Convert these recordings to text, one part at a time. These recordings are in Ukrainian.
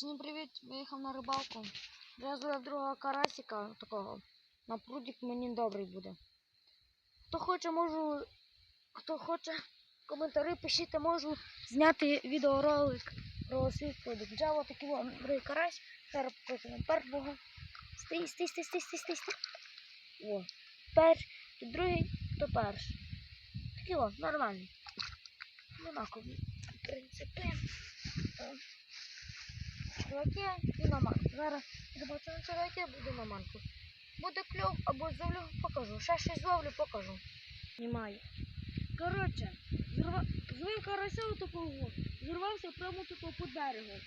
Всім привіт! Виїхав на рибалку. Я зловив другого карасика такого. На прудик мені добрий буде. Хто хоче, можу. Хто хоче коментарі пишіть, можу зняти відеоролик про свій прудик. Джава такий другий карась. Зараз покажу першого. Стій, стій, стій, стій, стій, стій, стій. О. Перший, то другий, то перший. Такий о, нормальний. Однакові. В принципі. Чуваки і на манку. Зараз побачу на чуваки, буду на манку. Буде кльов або зловлю, покажу. Ще щось зловлю, покажу. Знімаю. Коротше, зрва... зловив карася такого, зірвався прямо тут по берегу.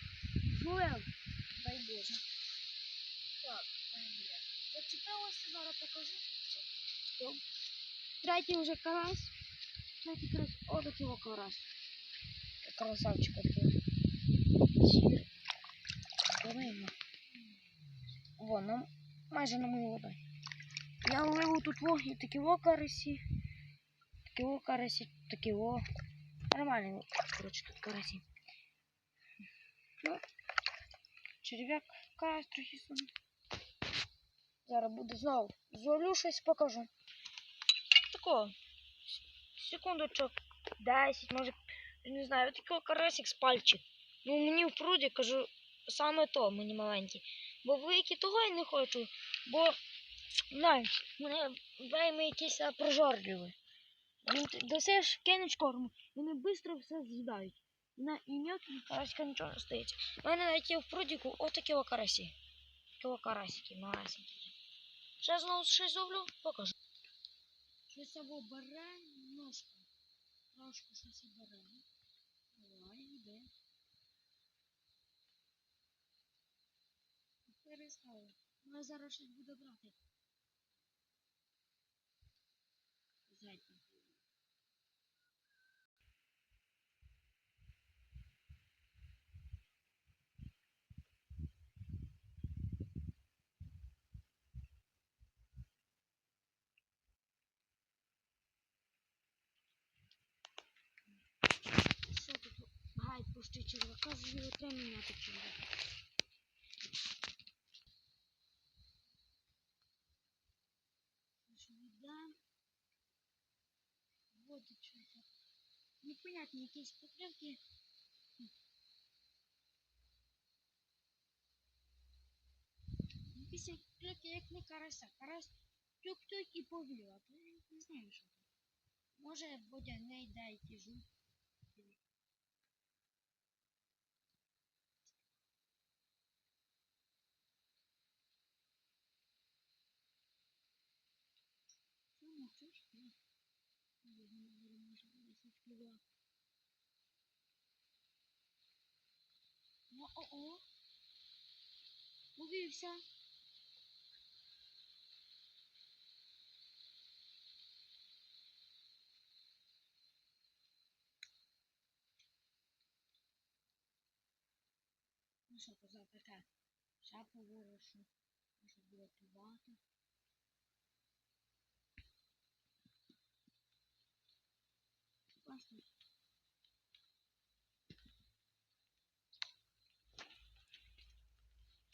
Зловив. Дай Боже. Так, дай Боже. Зачепилося, зараз покажу. Стоп. Третій вже карась. Третій карась. О, такий карась. Красавчик такий. Сір. Видно. Вон, нам майже на мою воду. Я ловив тут во, і такі во карасі. Такі во карасі, такі во. Нормальні, коротше, тут карасі. Ну, черв'як карась трохи сум. Зараз буде знову. Зловлю щось покажу. Такого. Секундочок. 10, може, не знаю, такий карасик з пальчик. Ну, мені в пруді, кажу, Саме то мені маленький. Бо великі того я не хочу, бо знаєш, мене вейми якісь прожорливі. Досиш кинеш корму, вони швидко все з'їдають. На і мілкий карасика нічого не стається. У мене навіть є в прудіку отакі о карасі. Такі о карасики, малесенькі. Ще знову щось зроблю, покажу. Щось або бере ножка. Ножку щось бере. Давай, йде. Перестав. Ну, а зараз щось буде брати. Зайти. Що тут? Гай, пусти червака, з його треба міняти червака. Непонятно, якісь поклевки. Якісь поклевки, як не карася. Карась тюк-тюк і повів, а то я не знаю, що це. Може, Бодя не йде і тяжу. Що мовчиш? Ні. Я не говорю, може, десь відкривав. Ну, о-о. Увівся. Ну що, коза таке? Шапу ворошу. Може було плювати. Бачите?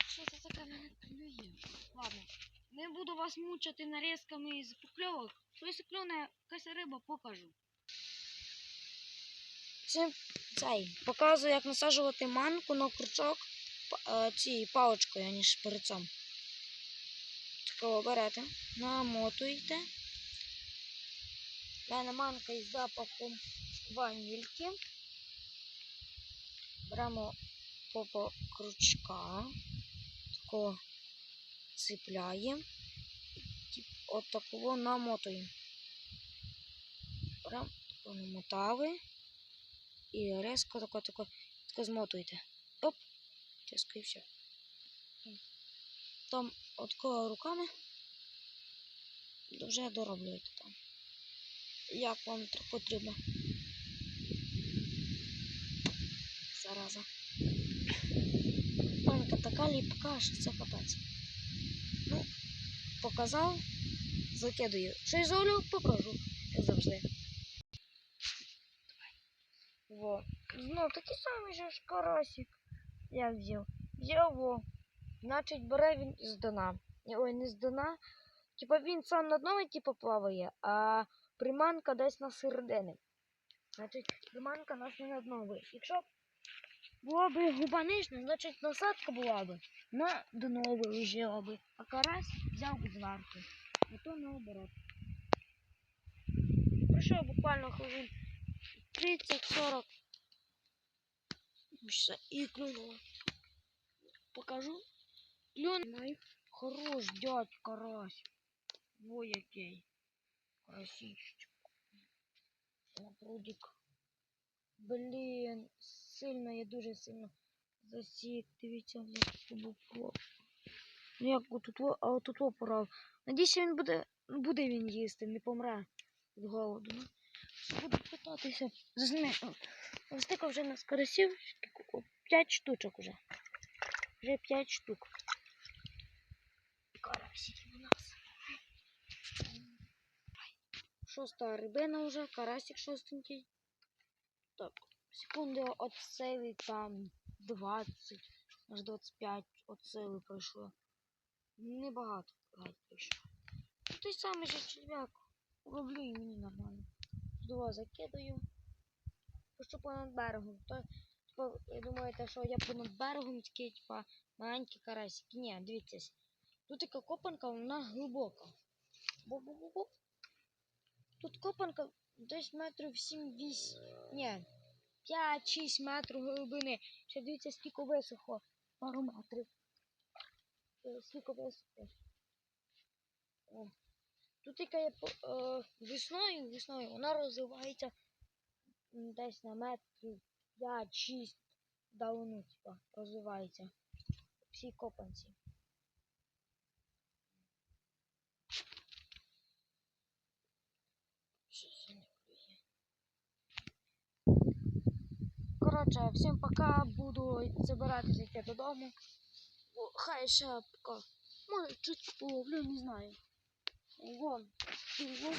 Що це таке клює? Ладно, не буду вас мучити нарізками з покльовок. Щось клюне, якась риба покажу. Це цей показую, як насаджувати манку на крючок па- цією паличкою, аніж шприцом. Такого берете, намотуєте. У мене манка із запахом ванільки. Беремо попа крючка, такого цепляємо. От такого намотуємо. Беремо тако намотали. І резко тако, тако, тако змотуєте. Оп, тиску і все. Там от кого руками вже дороблюєте там. Як вам потрібно. Зараза. Манка така ліпка, що це капець. Показав, закидаю. Щось зовлю, покажу, як завжди. Во. Знов такий самий же ж карасик. Я взяв. Його. Значить, бере він з дна. Ой, не з дна. Типа він сам на дно типу, плаває, а приманка десь на середини. Значить, приманка нас не на дно. Якщо була б губа нижня, значить насадка була б на дно вилежала би, а карась взяв би зверху. А то наоборот. Пройшов буквально хвилин 30-40. Все, і клюнуло. Покажу. Клюн. Хорош, дядь, карась. Во який. На прудик. Блін, сильно, я дуже сильно засік. Дивіться, як тут був. Ну як отут, а во порав. Надіюся, він буде, буде він їсти, не помре від голоду. Буду питатися. Зазни. Стика вже на карасів. П'ять штучок уже. Вже п'ять штук. Карасики у нас. Шоста рибина вже, карасик шостенький. Так, секунди от сили там 20, аж 25 от сили пройшло. Небагато геть пройшло. Ну, той самий же черв'як. Роблю і мені нормально. Два закидаю. Пущу понад берегом. То, типа, ви думаєте, що я понад берегом такі, типа, маленькі карасики. Ні, дивіться. Тут така копанка, вона глибока. Бу-бу-бу-бу. Тут копанка десь метрів 7-8. Ні, 5-6 метрів глибини. Ще дивіться, скільки висохло. Пару метрів. Е, Скільки висохло. О. Тут яка є е, весною, весною, вона розвивається десь на метрів 5-6 давно, типа, розвивається. Всі копанці. Щось я не клює. Коротше, всім пока. Буду забиратися йти додому. О, хай ще пока. Може, чуть половлю, не знаю. Вон, пиво.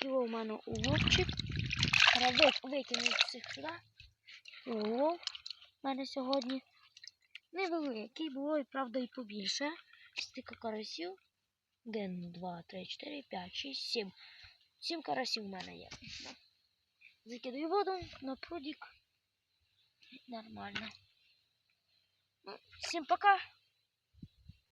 Пиво в мене уловчик. Рабик викинув всіх сюди. Улов в мене сьогодні. Невеликий, було і правда і побільше. Стільки карасів. Один, два, три, чотири, п'ять, шість, сім. Сім карасів в мене є. Да. Закидаю воду на прудик. Нормально. Ну, всем пока.